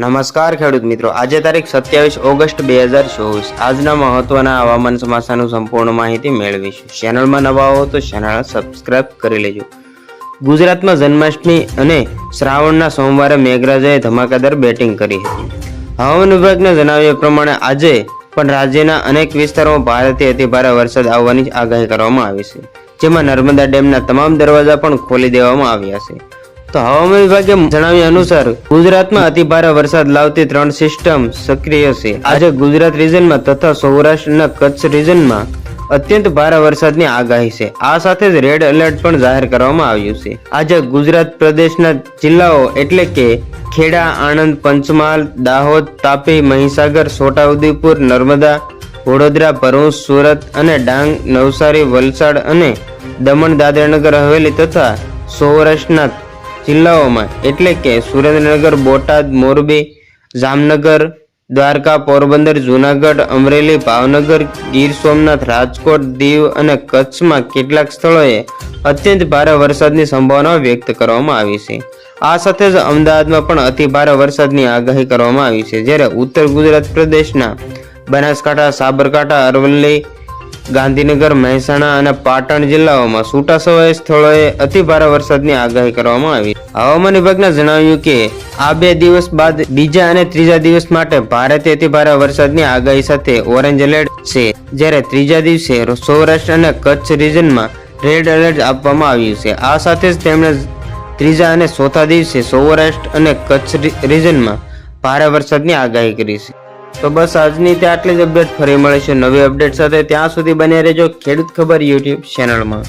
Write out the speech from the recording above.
નમસ્કાર ખેડૂત મિત્રો. આજે તારીખ સત્યાવીસ ઓગસ્ટ બે હજાર ચોવીસ. આજના મહત્વના હવામાન સમાચારનું સંપૂર્ણ માહિતી મેળવીશું. ચેનલમાં નવા હો તો ચેનલ સબસ્ક્રાઇબ કરી લેજો. ગુજરાતમાં જન્માષ્ટમી અને શ્રાવણના સોમવારે મેઘરાજાએ ધમાકાદાર બેટિંગ કરી હતી. હવામાન વિભાગના જણાવ્યા પ્રમાણે આજે પણ રાજ્યના અનેક વિસ્તારોમાં ભારેથી અતિભારે વરસાદ આવવાની આગાહી કરવામાં આવી છે. જેમાં નર્મદા ડેમના તમામ દરવાજા પણ ખોલી દેવામાં આવ્યા છે. તો હવામાન વિભાગે જણાવ્યા અનુસાર ગુજરાતમાં અતિભારે વરસાદ લાવતી ત્રણ સિસ્ટમ સક્રિય છે. આજે ગુજરાત રીજનમાં તથા સૌરાષ્ટ્રના કચ્છ રીજનમાં અત્યંત ભારે વરસાદની આગાહી છે. આ સાથે જ રેડ એલર્ટ પણ જાહેર કરવામાં આવ્યું છે. આજે ગુજરાત પ્રદેશના જિલ્લાઓ એટલે કે ખેડા, આણંદ, પંચમહાલ, દાહોદ, તાપી, મહીસાગર, છોટાઉદેપુર, નર્મદા, વડોદરા, ભરૂચ, સુરત અને ડાંગ, નવસારી, વલસાડ અને દમણ, દાદરાનગર, હવેલી તથા સૌરાષ્ટ્રના જિલ્લાઓમાં, એટલે કે સુરેન્દ્રનગર, બોટાદ, મોરબી, જામનગર, દ્વારકા, પોરબંદર, જુનાગઢ, અમરેલી, ભાવનગર, ગીર સોમનાથ, રાજકોટ, દીવ અને કચ્છમાં કેટલાક સ્થળોએ અત્યંત ભારે વરસાદની સંભાવના વ્યક્ત કરવામાં આવી છે. આ સાથે જ અમદાવાદમાં પણ અતિ ભારે વરસાદની આગાહી કરવામાં આવી છે, જ્યારે ઉત્તર ગુજરાત પ્રદેશના બનાસકાંઠા, સાબરકાંઠા, અરવલ્લી ગાંધીનગર, મહેસાણા અને પાટણ જિલ્લાઓમાં છૂટાછવાયા સ્થળોએ અતિ ભારે વરસાદની આગાહી કરવામાં આવી. હવામાન વિભાગના જણાવ્યું કે, આ બે દિવસ બાદ બીજા અને ત્રીજા દિવસ માટે ભારેથી અતિ ભારે વરસાદની આગાહી સાથે ઓરેન્જ એલર્ટ છે, જ્યારે ત્રીજા દિવસે સૌરાષ્ટ્ર અને કચ્છ રિજનમાં રેડ એલર્ટ આપવામાં આવ્યું છે. આ સાથે જ તેમણે ત્રીજા અને ચોથા દિવસે સૌરાષ્ટ્ર અને કચ્છ રિજનમાં ભારે વરસાદની આગાહી કરી છે. તો બસ આજની તે આટલી જ અપડેટ ફરી મળે છે નવી અપડેટ સાથે. ત્યાં સુધી બન્યા રહેજો ખેડૂત ખબર યુટ્યુબ ચેનલમાં.